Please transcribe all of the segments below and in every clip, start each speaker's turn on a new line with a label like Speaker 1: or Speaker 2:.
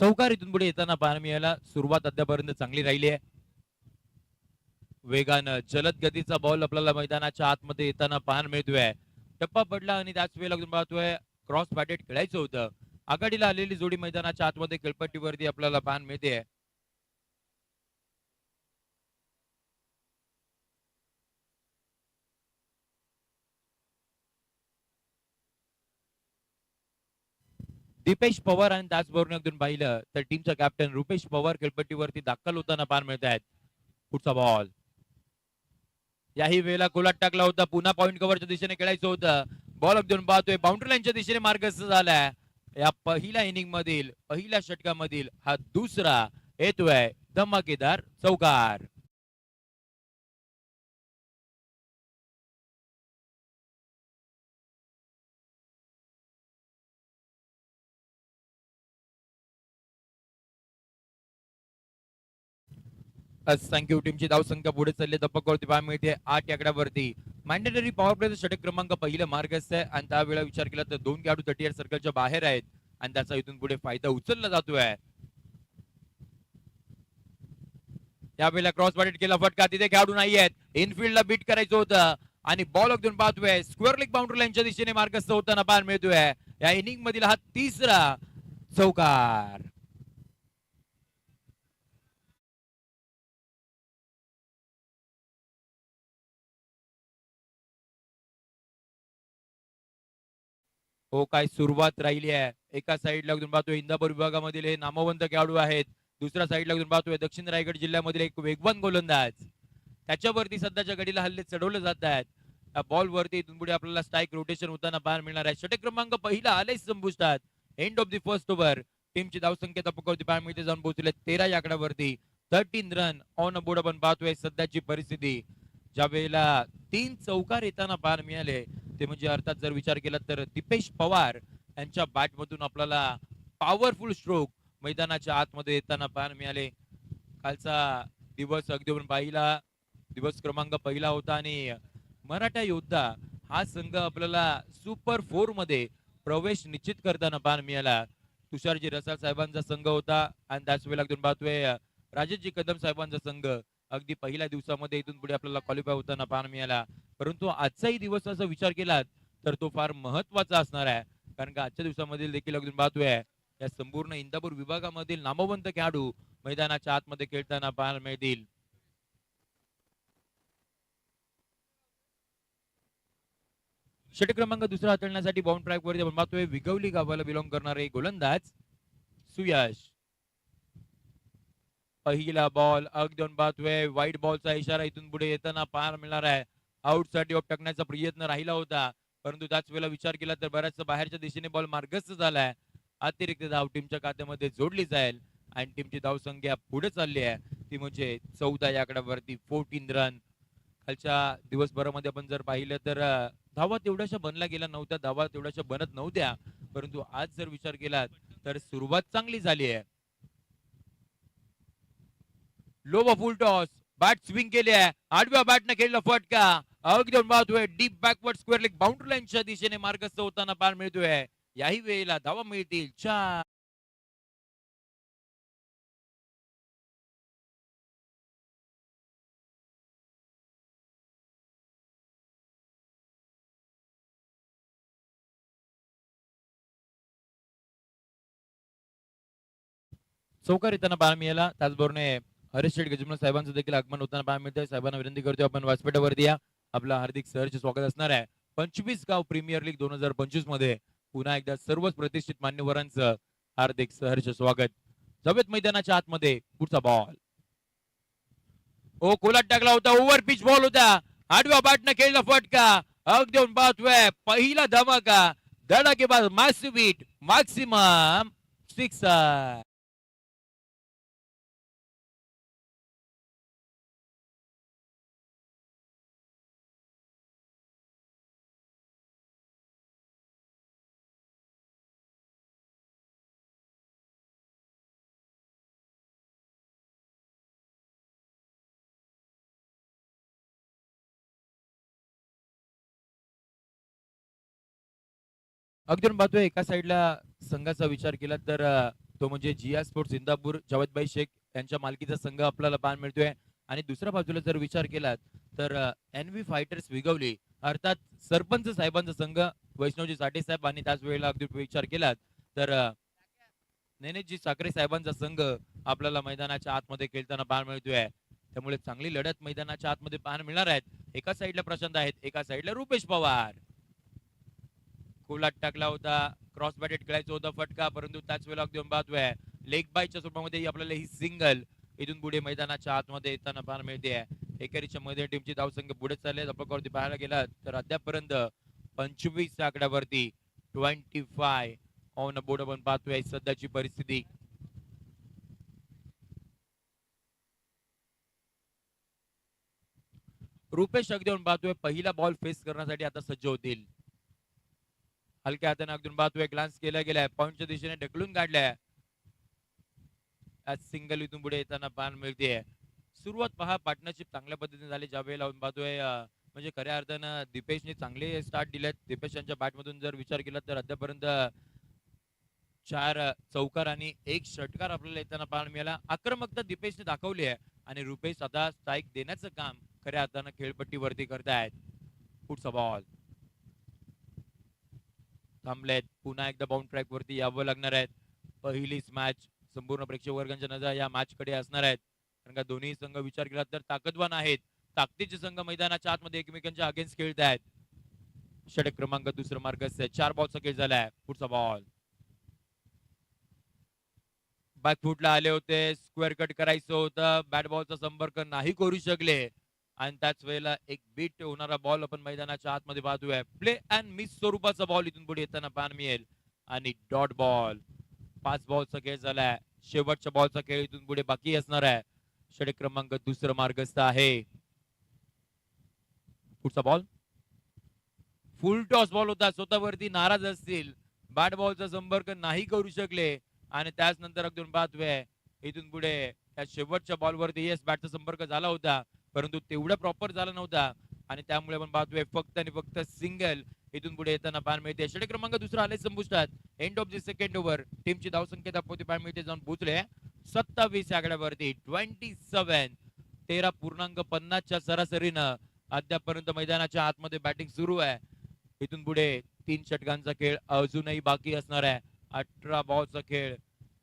Speaker 1: चौकार इथून पुढे येताना पाहायला मिळाला सुरुवात अद्यापर्यंत चांगली राहिली आहे. वेगानं जलद गतीचा बॉल आपल्याला मैदानाच्या आतमध्ये येताना पाहायला मिळतोय. टप्पा पडला आणि त्याच वेळेला पाहतोय क्रॉस बॅटेड खेळायचं होतं. आघाडीला आलेली जोडी मैदानाच्या आतमध्ये खेळपट्टीवरती आपल्याला पाहायला मिळते. दीपेश पवार आणि त्याचबरोबर अगदी पाहिलं तर टीमचा कॅप्टन रुपेश पवार खेळपट्टीवरती दाखल होताना पार मिळत आहेत. पुढचा बॉल याही वेळेला कोलाट टाकला होता. पुन्हा पॉईंट कव्हरच्या दिशेने खेळायचं होतं. बॉल अप देऊन पाहतोय. बाउंड्री लाईनच्या दिशेने मार्गस्थ झालाय. या पहिल्या इनिंग मधील पहिल्या षटकामधील हा दुसरा येतोय धमाकेदार चौकार. थँक्यू टीमची धावसंख्या पुढे चालली धपकवरती पाहायला मिळते? आठ आकड्यावरती मॅन्डेटरी पॉवर प्ले षटक क्रमांक पहिलं मार्गस्थ आहे. आणि त्यावेळेला विचार केला तर दोन खेळाडू थर्टी एअर सर्कलच्या बाहेर आहेत. आणि त्याचा इथून पुढे फायदा उचलला जातोय. त्यावेळेला क्रॉस बॅटेड केला फटका. तिथे खेळाडू नाही आहेत. इनफिल्डला बीट करायचं होतं. आणि बॉल अगदून पाहतोय. स्क्वेअर लेग बाउंड्री लाईनच्या दिशेने मार्गस्थ होताना पाहायला मिळतोय. या इनिंग मधील हा तिसरा चौकार. हो काय सुरुवात राहिली आहे. एका साईडला अगदी पाहतोय इंदापूर विभागामधील हे नामवंत खेळाडू आहेत. दुसऱ्या साईडला अगदी पाहतोय दक्षिण रायगड जिल्ह्यामधील एक वेगवान गोलंदाज. त्याच्यावरती सध्याच्या घडीला हल्ले चढवले जात आहेत. या बॉल वरती इथून पुढे आपल्याला स्ट्राईक रोटेशन होताना पाहायला मिळणार आहे. षटक क्रमांक पहिला आलेच संपुष्टात. End of the first over टीमची धावसंख्या तपकावरती पाहायला मिळते. जाऊन पोहोचले तेरा या आकड्यावरती. थर्टीन रन ऑन बोर्ड आपण पाहतोय सध्याची परिस्थिती. ज्या वेळेला तीन चौकार येताना पाहायला मिळाले ते म्हणजे अर्थात जर विचार केला तर दिपेश पवार यांच्या बॅट मधून आपल्याला पॉवरफुल स्ट्रोक मैदानाच्या आतमध्ये येताना पाहायला मिळाले. कालचा दिवस अगदी पहिला. दिवस क्रमांक पहिला होता आणि मराठा योद्धा हा संघ आपल्याला सुपर फोरमध्ये प्रवेश निश्चित करताना पाहायला मिळाला. तुषारजी रसाळ साहेबांचा संघ होता. आणि त्याच वेळेला पाहतोय राजेशजी कदम साहेबांचा संघ. अगदी पहिल्या दिवसामध्ये इथून पुढे आपल्याला क्वालिफाय होताना पाहायला मिळाला. परंतु आजचाही दिवस असा विचार केला तर तो फार महत्त्वाचा असणार आहे. कारण का आजच्या दिवसामधील देखील अगदी पाहतोय या संपूर्ण इंदापूर विभागामधील नामवंत खेळाडू मैदानाच्या आतमध्ये खेळताना पाहायला मिळतील. षटक क्रमांक दुसरा हाताळण्यासाठी बॉम्ब ट्रॅक वरती आपण पाहतोय विगवली गावाला बिलॉंग करणारे गोलंदाज सुयश. पहिला बॉल अगदी पाहतोय व्हाईट बॉलचा इशारा इथून पुढे येताना पाहायला मिळणार आहे. आउटसाठी ऑफ टाकण्याचा प्रयत्न राहिला होता परंतु त्याच वेळेला विचार केला तर बऱ्याच बाहेरच्या दिशेने बॉल मार्गस्थ झालाय अतिरिक्त धाव टीमच्या खात्यामध्ये जोडली जाईल आणि टीमची धाव संख्या पुढे चालली आहे. ती म्हणजे चौदा या आकड्यावरती फोर्टीन रन खालच्या दिवसभरामध्ये आपण जर पाहिलं तर धावा तेवढ्याशा बनला गेला नव्हत्या धावा तेवढ्याशा बनत नव्हत्या. परंतु आज जर विचार केला तर सुरुवात चांगली झाली आहे. Lobo full toss bat swing केली आहे आडव्या बॅटनं खेळला फटका अगदी पाहतोय deep backward square leg boundary लाईनच्या दिशेने मार्गस्थ होताना पार मिळतोय याही वेळेला धावा मिळतील चार चौकार येताना पार मिळाला त्याचबरोबर हरीश शेठ गजमल साहेबांचं देखील आगमन होताना पाहायला मिळतंय. साहेबांना विनंती करतो आपण व्यासपीठावरती या. आपला हार्दिक सहर्ष स्वागत असणार आहे. पंचवीस गाव प्रीमियर लीग दोन हजार पंचवीसमध्ये पुन्हा एकदा सर्वच प्रतिष्ठित मान्यवरांचं हार्दिक सहर्ष स्वागत. जवेत मैदानाच्या आतमध्ये पुढचा बॉल ओ कोलाट टाकला होता. ओव्हर पिच बॉल होता. आडव्या बाटनं खेळला फटका. अग देऊन पाहतोय. पहिला धमाका. धडाके बाद मॅसिव्ह मॅक्सिमम सिक्स अगदी आपण पाहतोय एका साईडला संघाचा विचार केला तर तो म्हणजे जिया स्पोर्ट्स इंदापूर जावेदबाई शेख यांच्या मालकीचा संघ आपल्याला पाहायला मिळतोय. आणि दुसऱ्या बाजूला जर विचार केला तर एन व्ही फायटर्स विगवली अर्थात सरपंच साहेबांचा संघ वैष्णवजी साठे साहेब आणि त्याच वेळेला अगदी विचार केलात तर नेनेजी साखरे साहेबांचा संघ आपल्याला मैदानाच्या आतमध्ये खेळताना पाहायला मिळतोय. त्यामुळे चांगली लढत मैदानाच्या आतमध्ये पाहायला मिळणार आहेत. एका साईडला प्रशांत आहेत एका साईडला रुपेश पवार. कोलाट टाकला होता. क्रॉस बॅटेड खेळायचं होतं फटका परंतु त्याच वेळेला अगदी पाहतोय लेग बायच्या स्वरूपामध्ये आपल्याला ही सिंगल इथून पुढे मैदानाच्या आतमध्ये येताना पाहायला मिळते. एकेरीच्या मध्ये टीमची धावसंख्या पुढे चालले आपल्यावरती पाहायला गेला तर अद्यापर्यंत पंचवीस आकड्यावरती ट्वेंटी फाय ऑन बोर्ड आपण पाहतोय सध्याची परिस्थिती. रुपेश अगदी पाहतोय पहिला बॉल फेस करण्यासाठी आता सज्ज होतील. हलक्या हाताने अगदी पाहतोय ग्लान्स केला गेलाय. पॉईंटच्या दिशेने ढकलून काढलाय. आज सिंगल इथून पुढे येताना पान मिळते सुरुवात पहा पार्टनरशिप चांगल्या पद्धतीने झाली. ज्या वेळेला पाहतोय म्हणजे खऱ्या अर्थानं दीपेशने चांगले स्टार्ट दिलेत दीपेश यांच्या बॅटमधून जर विचार केला तर अद्यापर्यंत चार चौकार आणि एक षटकार आपल्याला येताना पाहायला मिळाला. आक्रमकता दीपेशने दाखवली आहे. आणि रुपेश आता स्ट्राईक देण्याचं काम खऱ्या अर्थानं खेळपट्टीवरती करतायत. पुढचा बॉल थांबलेत. पुन्हा एकदा बाउंड ट्रॅक वरती यावं लागणार आहेत. पहिलीच मॅच संपूर्ण प्रेक्षक वर्गांच्या नजर या मॅच कडे असणार आहेत. कारण का दोन्ही संघ विचार केला तर ताकदवान आहेत. ताकदीचे संघ मैदानाच्या आतमध्ये एकमेकांच्या अगेन्स्ट खेळत आहेत. षटक क्रमांक दुसरा मार्ग चार बॉलचा खेळ झालाय. पुढचा बॉल बॅकफुटला आले होते. स्क्वेअर कट करायचं होतं. बॅट बॉलचा संपर्क नाही करू शकले. आणि त्याच वेळेला एक बीट होणारा बॉल आपण मैदानाच्या आतमध्ये पाहतोय प्ले अँड मिस स्वरूपाचा बॉल इथून पुढे येताना पाहायला मिळेल. आणि डॉट बॉल पाच बॉलचा खेळ झालाय. शेवटच्या बॉलचा खेळ इथून पुढे बाकी असणार आहे. षटक क्रमांक दुसरं मार्गस्थ आहे. पुढचा बॉल फुल टॉस बॉल होता. स्वतःवरती नाराज असतील. बॅट बॉलचा संपर्क नाही करू शकले. आणि त्याच नंतर अगदी पाहतोय इथून पुढे त्या शेवटच्या बॉलवरती येस बॅटचा संपर्क झाला होता. परंतु तेवढा प्रॉपर झाला नव्हता. आणि त्यामुळे आपण पाहतोय फक्त आणि फक्त सिंगल इथून पुढे येताना पाहायला मिळते. षटक क्रमांक दुसरा आले संपुष्टात. End of the second over टीमची धावसंख्या दाखवते पाहायला मिळते जाऊन पोहोचले. सत्तावीस आकड्यावरती. ट्वेंटी सेव्हन तेरा पूर्णांक पन्नासच्या सरासरीनं अद्यापर्यंत मैदानाच्या आतमध्ये बॅटिंग सुरू आहे. इथून पुढे तीन षटकांचा खेळ अजूनही बाकी असणार आहे. अठरा बॉलचा खेळ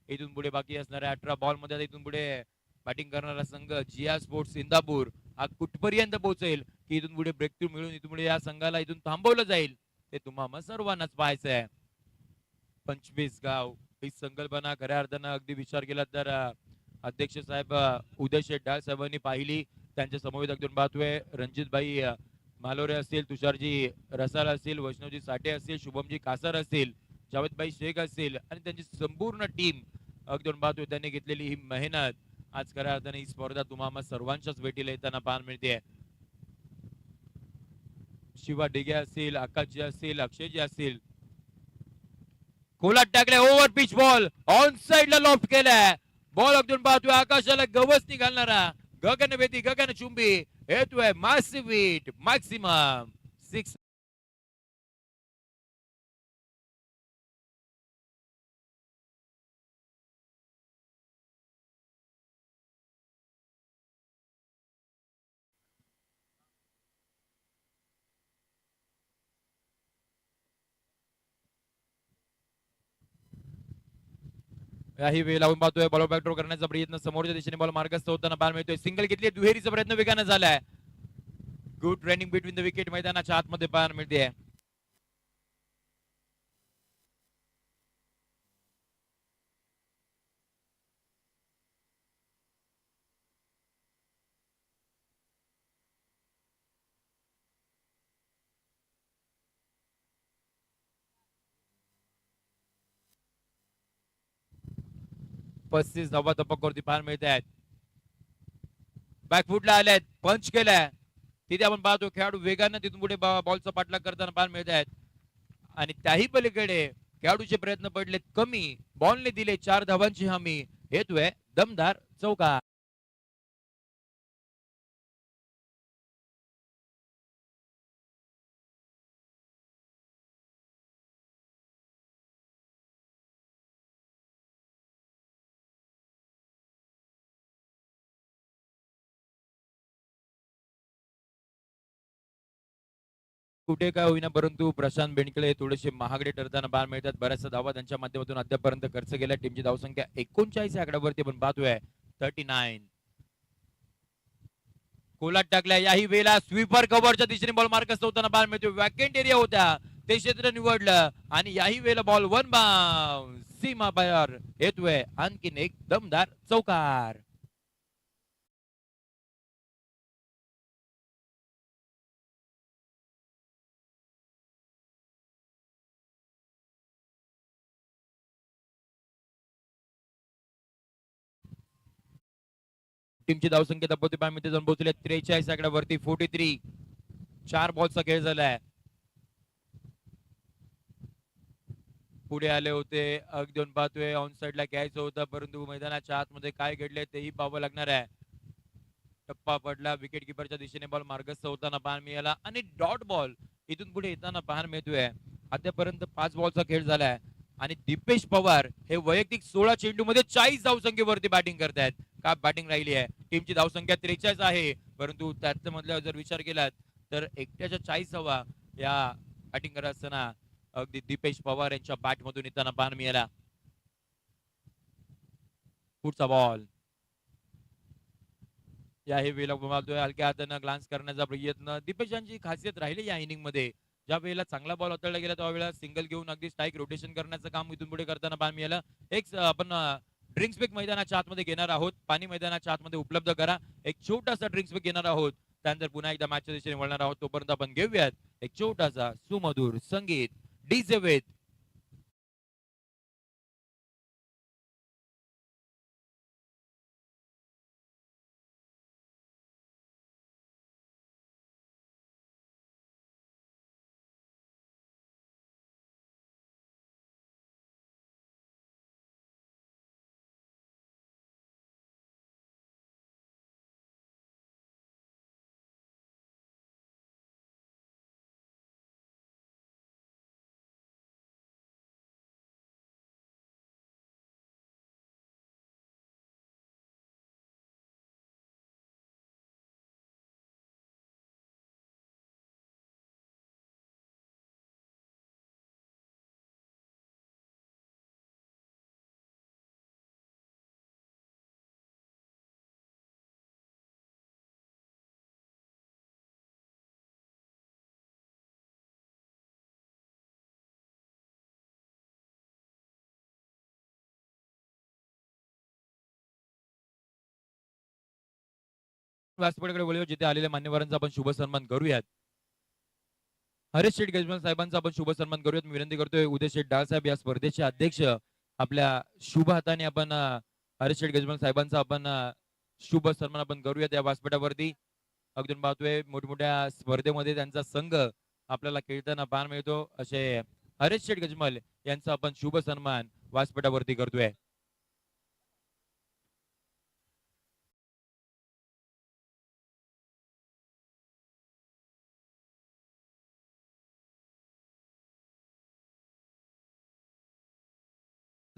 Speaker 1: इथून पुढे बाकी असणार आहे. अठरा बॉलमध्ये इथून पुढे बॅटिंग करणारा संघ जिया स्पोर्ट्स इंदापूर हा कुठपर्यंत पोहोचेल की इथून पुढे ब्रेक थ्रू मिळून इथून पुढे या संघाला इथून थांबवलं जाईल ते तुम्हाला सर्वांनाच पाहायचं आहे पंचवीस गाव ही संकल्पना खऱ्या अर्थानं अगदी विचार केला तर अध्यक्ष साहेब उदय शेठ डाळ साहेबांनी पाहिली. त्यांच्या समवेत अगदी पाहतोय रणजितभाई मालोरे असतील तुषारजी रसाल असतील वैष्णवजी साठे असतील शुभमजी कासर असतील जावेदभाई शेख असतील आणि त्यांची संपूर्ण टीम अगदी पाहतोय त्यांनी घेतलेली ही मेहनत. आज खऱ्या अर्थाने ही स्पर्धा तुम्हाला सर्वांच्याच भेटीला येताना पाहायला मिळते. शिवा डिगे असतील आकाशजी असतील अक्षयजी असतील खोलात टाकले ओव्हर पिच बॉल ऑन साइडला लॉफ्ट केलाय. बॉल अगदी पाहतोय आकाशाला गवसनी घालणारा. गगनवेदी गगन चुंबी येतोय मासिविट मॅक्सिमम सिक्स याही वेळ लावून पाहतोय. बॉल बॅक करण्याचा प्रयत्न समोरच्या दिशेने बॉल मार्गस्थ होताना पाहायला मिळतोय. सिंगल घेतली दुहेरीचा प्रयत्न वेगाने झालाय. Good running between the wicket मैदानाच्या आतमध्ये पाहायला मिळते. पस्तीस धावा तपकवरती पाहायला मिळत. आहेत बॅकफुटला आल्यात पंच केलाय. तिथे आपण पाहतो खेळाडू वेगानं तिथून पुढे बॉलचा पाठलाग करताना पाहायला मिळत आहेत आणि त्याही पलीकडे खेळाडूचे प्रयत्न पडलेत कमी. बॉलने दिले चार धावांची हमी. हेतू दमदार चौका कुठे काय होईना परंतु प्रशांत बेंडकडे थोडेसे महागडे ठरताना बाण मिळतात. बऱ्याचशा धावा त्यांच्या माध्यमातून अद्यापर्यंत खर्च केला टीमची धावसंख्या एकोणचाळीस या आकड्यावरती आपण पाहतोय थर्टी नाईन कोलाट टाकल्या. याही वेळेला स्वीपर कव्हरच्या दिशेने बॉल मार्कस होताना बाण मिळतो वॅकेंट एरिया होत्या ते क्षेत्र निवडलं आणि याही वेळेला बॉल वन बाउंड सीमा बाहेर येतोय आणखीन एक दमदार चौकार. टीमची धावसंख्या दबोती पाय जाऊन पोहोचले त्रेचाळीस आकड्यावरती फोर्टी थ्री चार बॉलचा खेळ झालाय पुढे आले होते अगदी दोन पाहतोय ऑन साइडला घ्यायचं होतं परंतु मैदानाच्या आतमध्ये काय घडले तेही पाहावं लागणार आहे. टप्पा पडला विकेट किपरच्या दिशेने बॉल मार्गस्थ होताना पाहायला मिळाला आणि डॉट बॉल इथून पुढे येताना पाहायला मिळतोय. आतापर्यंत पाच बॉलचा खेळ झालाय आणि दीपेश पवार हे वैयक्तिक सोळा चेंडू मध्ये चाळीस धावसंख्येवरती बॅटिंग करतायत. का बॅटिंग राहिली आहे? टीमची धावसंख्या त्रेचाळीस आहे. परंतु त्याच मधल्या जर विचार केलात तर एकट्याच्या चाळीस हवा या बॅटिंग करत असताना अगदी दीपेश पवार यांच्या बॅट मधून येताना बाण मिळाला. पुढचा बॉल या हे वेळेला मारतोय हलक्या हातानं ग्लान्स करण्याचा प्रयत्न. दीपेश यांची खासियत राहिली या इनिंगमध्ये. ज्या वेळेला चांगला बॉल हाताळला गेला त्यावेळेला सिंगल घेऊन अगदी स्ट्राईक रोटेशन करण्याचं काम इथून पुढे करताना बाण मिळालं. एक आपण ड्रिंक्स बेक मैदानाच्या आतमध्ये घेणार आहोत. पाणी मैदानाच्या आतमध्ये उपलब्ध करा. एक छोटासा ड्रिंक्स बेक घेणार आहोत. त्यानंतर पुन्हा एकदा मॅचच्या दिशेने वळणार आहोत. तोपर्यंत आपण घेऊयात एक छोटासा सुमधुर संगीत. डीजे विथ व्यासपीठाकडे वळूया जिथे आलेल्या मान्यवरांचा आपण शुभ सन्मान करूयात. हरेश शेठ गजमान साहेबांचा आपण शुभ सन्मान करूयात. मी विनंती करतोय उदय शेठ डाळ साहेब या स्पर्धेचे अध्यक्ष आपल्या शुभ हाताने आपण हरेश शेठ गजमान साहेबांचा आपण शुभ सन्मान आपण करूयात या व्यासपीठावरती. अगदी पाहतोय मोठमोठ्या स्पर्धेमध्ये त्यांचा संघ आपल्याला खेळताना पाहायला मिळतो. असे हरेश शेठ गजमल यांचा आपण शुभ सन्मान व्यासपीठावरती करतोय.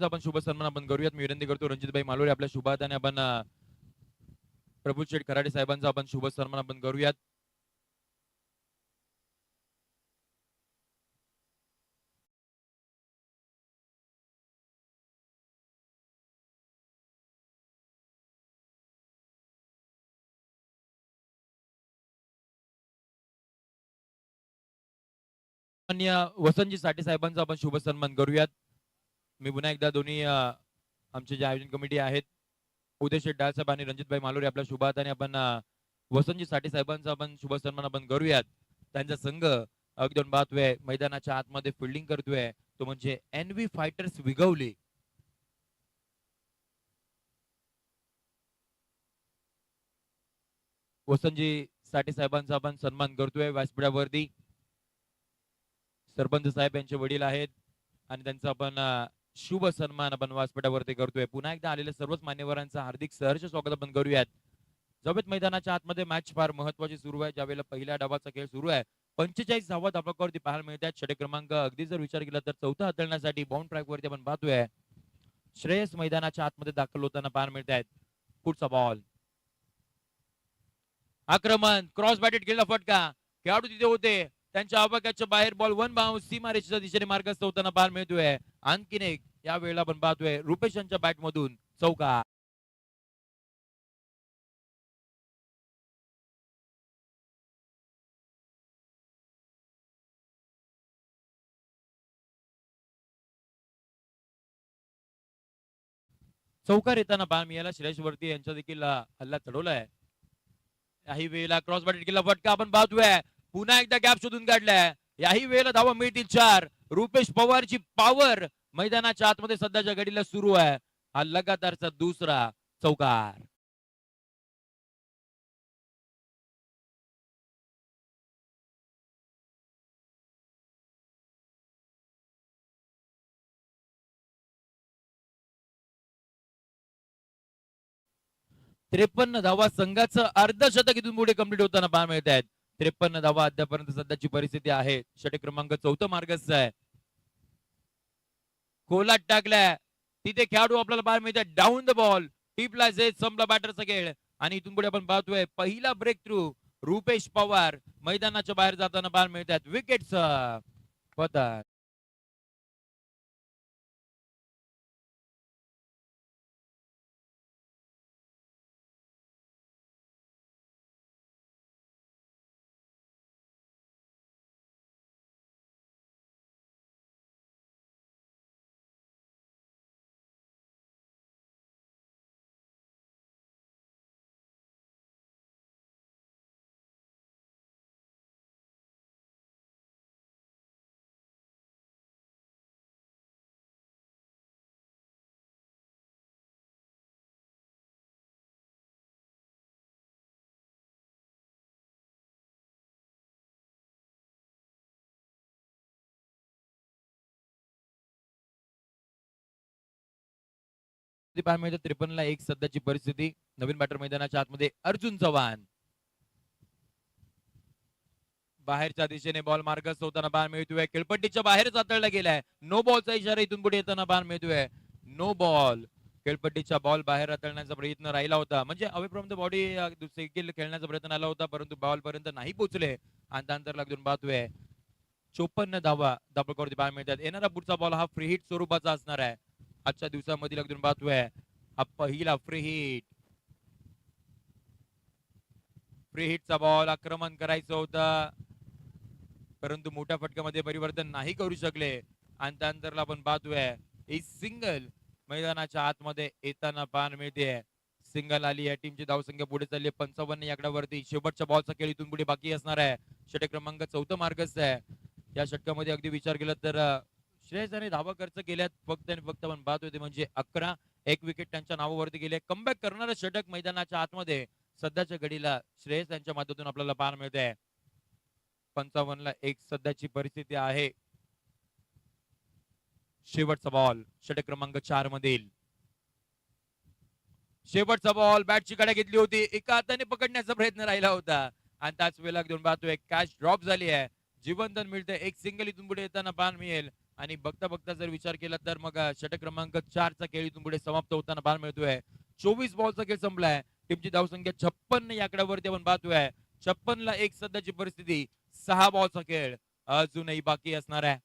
Speaker 1: आपण शुभ सन्मान आपण करूयात. मी विनंती करतो रणजितभाई मालोरे आपल्या शुभ हाताने आपण प्रभू शेठ खराडे साहेबांचा आपण शुभ सन्मान आपण करूयात. वसंतजी साठे साहेबांचा आपण शुभ सन्मान करूयात. मी पुन्हा एकदा दोन्ही आमचे जे आयोजन कमिटी आहेत उदय शेठ डाळ साहेब आणि रणजितभाई मालोरे आपल्या शुभ हाताने आपण वसंतजी साठे साहेबांचा आपण शुभ सन्मान आपण करूयात. त्यांचा संघ अगदी दोन पाहतोय मैदानाच्या आतमध्ये फिल्डिंग करतोय. तो म्हणजे N V fighters Vigwali. Vasantji Sathe साहेबांचा आपण सन्मान करतोय व्यासपीठावरती. सरपंच साहेब यांचे वडील आहेत आणि त्यांचा आपण शुभ सन्मान आपण व्यासपीठावरती करतोय. पुन्हा एकदा आलेल्या सर्वच मान्यवरांचं हार्दिक सहर्ष स्वागत आपण करूयात. जवेत मैदानाच्या आतमध्ये मॅच फार महत्वाची सुरू आहे. ज्यावेळेला पहिल्या डावाचा खेळ सुरू आहे. पंचेचाळीस धावा धाबावरती पाहायला मिळतात. षटक क्रमांक अगदी जर विचार केला तर चौथा हाताळण्यासाठी बाउंड ट्रॅक वरती आपण पाहतोय. श्रेयस मैदानाच्या आतमध्ये दाखल होताना पाहायला मिळत आहेत पुढचा बॉल आक्रमण. क्रॉस बॅटेड गेला फटका. खेळाडू तिथे होते. त्यांच्या आवाक्याच्या बाहेर बॉल वन बाउन्स सीमारेषेच्या दिशेने मार्गस्थ होताना पाहायला मिळतोय. आणखीन एक या वेळेला आपण पाहतोय रुपेश यांच्या बॅट मधून चौका चौकार येताना बाल मिळाला श्रेयस वरती यांच्या देखील हल्ला चढवलाय. याही वेळेला क्रॉस बॅट केला फटका आपण पाहतोय. पुन्हा एकदा गॅप शोधून काढलाय. याही वेळेला धावा मिळतील चार. रुपेश पवारची पॉवर मैदानाच्या आतमध्ये सध्याच्या घडीला सुरू आहे. हा लगातारचा दुसरा चौकार. त्रेपन्न धावा संघाचं अर्धशतक इथून पुढे कंप्लीट होताना पाहायला मिळत आहेत त्रेपन्न धावा अद्यापर्यंत सध्याची परिस्थिती आहे. षटक क्रमांक चौथं मार्गस्थ आहे. खोलात टाकलाय. तिथे खेळाडू आपल्याला बाहेर मिळतात डाऊन द बॉल टिपला जे संपला बॅटरचा खेळ. आणि इथून पुढे आपण पाहतोय पहिला ब्रेक थ्रू रुपेश पवार मैदानाच्या बाहेर जाताना बाहेर मिळतात विकेट पतन पाहायला मिळतं? त्रेपन्न ला एक सध्याची परिस्थिती. नवीन बॅटर मैदानाच्या आतमध्ये अर्जुन चव्हाण. बाहेरच्या दिशेने बॉल मार्गस्थ होताना पाहायला मिळतोय. खेळपट्टीच्या बाहेर हाताळला गेलाय. नो बॉलचा इशारा इथून पुढे येताना पाहायला मिळतोय. नो बॉल खेळपट्टीच्या बॉल बाहेर हाताळण्याचा प्रयत्न राहिला होता. म्हणजे अवेपर्यंत बॉडी देखील खेळण्याचा प्रयत्न आला होता परंतु बॉल पर्यंत नाही पोहोचले. आणि त्यानंतर लागून पाहतोय. चोपन्न धावा धापडकावरती बाहेर मिळतात. येणारा पुढचा बॉल हा फ्री हिट स्वरूपाचा असणार आहे. आजच्या दिवसामध्ये अगदी पाहतोय. हा पहिला फ्री हिट फ्री हिटचा बॉल आक्रमण करायचं होतं. परंतु मोठ्या फटक्यामध्ये परिवर्तन नाही करू शकले. आणि त्यानंतरला आपण पाहतोय ही सिंगल मैदानाच्या आतमध्ये येताना पान मिळते. सिंगल आली या टीमची धावसंख्या पुढे चालली पंचावन्न याकड्यावरती शेवटच्या बॉलचा खेळ इथून पुढे बाकी असणार आहे. षटक क्रमांक चौथा मार्गच आहे. या षटकामध्ये अगदी विचार केला तर श्रेयसाने धावा खर्च केल्यात. फक्त आणि फक्त आपण पाहत होते म्हणजे अकरा एक विकेट त्यांच्या नावावरती गेले. कमबॅक करणारं षटक मैदानाच्या आतमध्ये सध्याच्या घडीला श्रेयस यांच्या माध्यमातून आपल्याला पाहायला मिळते पंचावन्न ला एक सध्याची परिस्थिती आहे. शेवटचा बॉल षटक क्रमांक चार मधील. शेवटचा बॉल बॅटची कडा घेतली होती. एका हाताने पकडण्याचा प्रयत्न राहिला होता. आणि त्याच वेळेला घेऊन पाहतोय कॅच ड्रॉप झाली आहे. जीवनधन मिळतंय. एक सिंगल इथून पुढे येताना पाहायला मिळेल. आणि बघता बघता जर विचार केला तर मग षटक क्रमांक चारचा खेळ इथून पुढे समाप्त होताना पाहायला मिळतोय. चोवीस बॉलचा खेळ संपलाय. टीमची धावसंख्या छप्पन्न या आकड्यावरती आपण पाहतोय. छप्पन ला एक सध्याची परिस्थिती सहा बॉलचा खेळ अजूनही बाकी असणार आहे.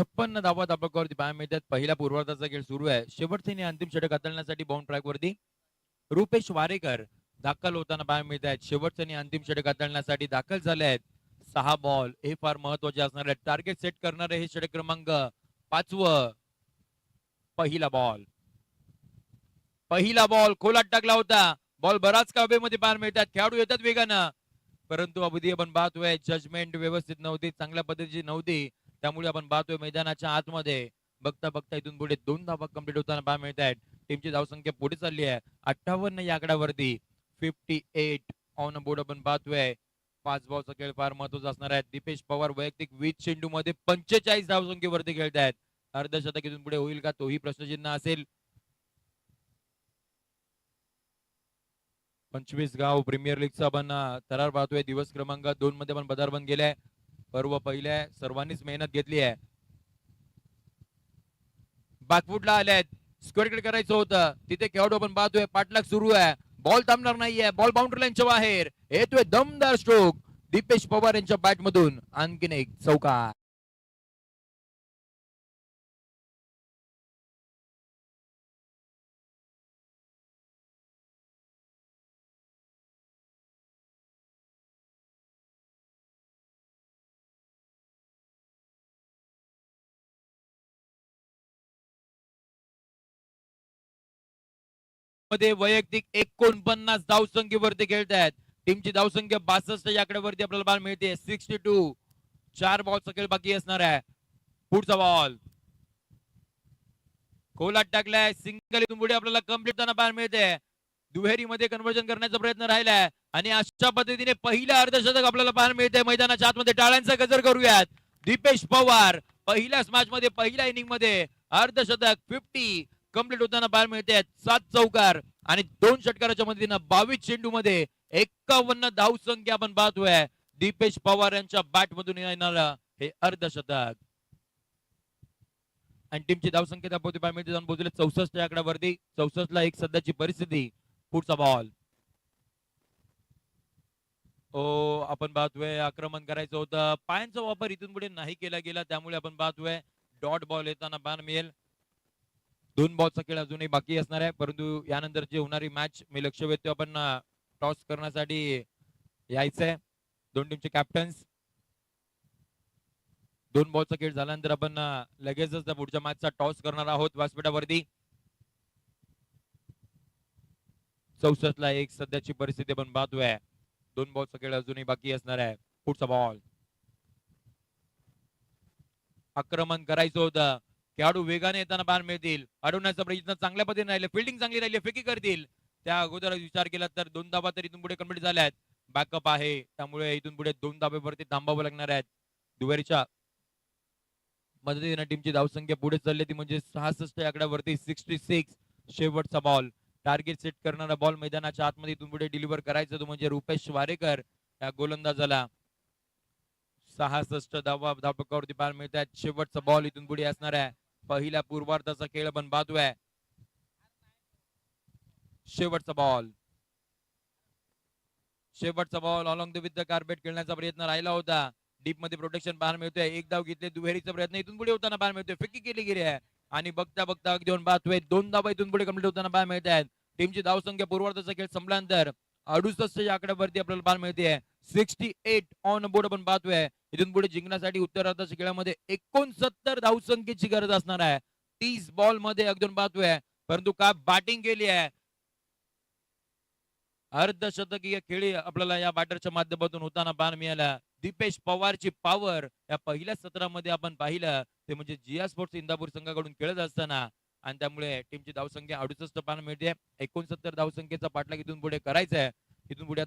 Speaker 1: छप्पन्न धावा धापकावरती पाहायला मिळतात. पहिला पूर्वार्धाचा खेळ सुरू आहे. शेवटचे अंतिम षटक हाताळण्यासाठी बाउंड ट्रॅकवरती रुपेश वारेकर दाखल होताना पाहायला मिळत आहेत. शेवटचे अंतिम षटक हाताळण्यासाठी दाखल झाले आहेत. सहा बॉल हे फार महत्त्वाचे असणार आहे टार्गेट सेट करणारे हे षटक क्रमांक पाचवं. पहिला बॉल पहिला बॉल खोलात टाकला होता. बॉल बराच काबेमध्ये पार मिळतात. खेळाडू येतात वेगानं. परंतु अवधी आपण पाहतोय. जजमेंट व्यवस्थित नव्हती. चांगल्या पद्धतीची नव्हती. त्यामुळे आपण पाहतोय मैदानाच्या आतमध्ये बघता बघता इथून पुढे दोन धावा कंप्लीट होताना पाहायला मिळत आहेत टीमची धावसंख्या पुढे चालली आहे. अठ्ठावन्न या आकड्यावरती फिफ्टी एट ऑन बोर्ड आपण पाहतोय. पाच बॉलचा खेळ फार महत्त्वाचा असणार आहे. दीपेश पवार वैयक्तिक वीस चेंडू मध्ये पंचेचाळीस धावसंख्येवरती खेळत आहेत अर्धशतक इथून पुढे होईल का? तोही प्रश्नचिन्ह असेल. पंचवीस गाव प्रीमियर लीगचा आपण अं, थरार पाहतोय. दिवस क्रमांक दोन मध्ये पण पदार्पण गेलाय पर्व पहिले सर्वांनीच मेहनत घेतली आहे. बॅकफुटला आल्यात स्क्वेअर करायचं होतं. तिथे खेळाडू आपण पाहतोय पाठलाग सुरू आहे. बॉल थांबणार नाहीये. बॉल बाउंड्री लाईनच्या बाहेर. येतोय दमदार स्ट्रोक दीपेश पवार यांच्या बॅट मधून. आणखीन एक चौका मध्ये वैयक्तिक एकोणपन्नास धावसंख्येवरती खेळत आहेत. टीमची धावसंख्या बासष्ट या आपल्याला बॉल मिळते. सिक्स्टी टू चार बॉलचा खेळ बाकी असणार आहे. पुढचा बॉल खोलात टाकलाय. सिंगल इथून पुढे आपल्याला कंप्लीट त्यांना बॉल मिळते. दुहेरी मध्ये कन्वर्जन करण्याचा प्रयत्न राहिलाय. आणि अशा पद्धतीने पहिलं अर्धशतक आपल्याला पाहायला मिळते मैदानाच्या आतमध्ये टाळ्यांचा गजर करूयात. दीपेश पवार पहिल्याच मॅच मध्ये पहिल्या इनिंगमध्ये अर्धशतक फिफ्टी कंप्लीट होताना पाहायला मिळते. सात चौकार आणि दोन षटकाराच्या मदतीनं बावीस चेंडू मध्ये एक्कावन्न धाव संख्या आपण पाहतोय. दीपेश पवार यांच्या बॅट मधून येणार हे अर्धशतक. आणि टीमची धावसंख्या त्यापोती पाहायला मिळते. जाऊन पोहोचले चौसष्ट आकड्यावरती. चौसष्ट ला एक सध्याची परिस्थिती. पुढचा बॉल ओ आपण पाहतोय आक्रमण करायचं होतं. पायांचा वापर इथून पुढे नाही केला गेला. त्यामुळे आपण पाहतोय डॉट बॉल येताना बाण मिळेल. दोन बॉलचा खेळ अजूनही बाकी असणार आहे. परंतु यानंतर जी होणारी मॅच मी लक्ष वेधतो. आपण टॉस करण्यासाठी यायचंय दोन टीमचे कॅप्टन्स दोन बॉलचा खेळ झाल्यानंतर आपण लगेचच पुढच्या मॅचचा टॉस करणार आहोत. व्यासपीठावरती. चौसष्ट ला एक सध्याची परिस्थिती आपण पाहतोय. दोन बॉलचा खेळ अजूनही बाकी असणार आहे. पुढचा बॉल आक्रमण करायचं होतं. खेळाडू वेगाने येताना बाण मिळतील. अडवण्याचा प्रयत्न चांगल्या पद्धतीने राहिले फिल्डिंग चांगली राहिली फेकी करतील. त्या अगोदर विचार केला तर दोन धाबा तर इथून पुढे कंप्लीट झाल्या आहेत. बॅकअप आहे त्यामुळे इथून पुढे दोन धाब्यावरती थांबावं लागणार आहेत. दुहेरीच्या मदतीने टीमची धावसंख्या पुढे चालली ती म्हणजे सहासष्ट आकड्यावरती सिक्स्टी सिक्स शेवटचा बॉल टार्गेट सेट करणारा बॉल मैदानाच्या आतमध्ये इथून पुढे डिलिव्हर करायचा तो म्हणजे रुपेश वारेकर. या गोलंदाजाला सहासष्ट धावा धावपकावरती पार मिळतात. शेवटचा बॉल इथून पुढे असणार आहे. पहिल्या पूर्वार्धाचा खेळ आपण आहे शेवटचा बॉल शेवटचा ball along the with the carpet खेळण्याचा प्रयत्न राहिला होता. डीपमध्ये प्रोटेक्शन पाहायला मिळतोय. एक धाव घेतले दुहेरीचा प्रयत्न इथून पुढे होताना पाहायला मिळतोय. फेकी केली गेली आहे. आणि बघता बघता अगदी पाहतोय दोन धावा इथून पुढे कंप्लीट होताना पाहायला मिळत आहेत. टीमची धावसंख्या पूर्वार्धाचा खेळ संपल्यानंतर अडुसष्ट या आकड्यावरती आपल्याला पाहायला मिळते. सिक्स्टी एट ऑन बोर्ड आपण पाहतोय. इथून पुढे जिंकण्यासाठी उत्तरार्धाच्या खेळामध्ये एकोणसत्तर धावसंख्येची गरज असणार आहे. तीस बॉलमध्ये अगदी पाहतोय. परंतु का बॅटिंग केली आहे? अर्धशतकीय खेळी आपल्याला या बॅटरच्या माध्यमातून होताना पाहायला मिळाला. दीपेश पवारची पॉवर या पहिल्या सत्रामध्ये आपण पाहिलं. ते म्हणजे जिया स्पोर्ट्स इंदापूर संघाकडून खेळत असताना. आणि त्यामुळे टीमची धावसंख्या अडुसष्ट पाहायला मिळते. एकोणसत्तर धावसंख्येचा पाठलाग इथून पुढे करायचा आहे इथून पुढे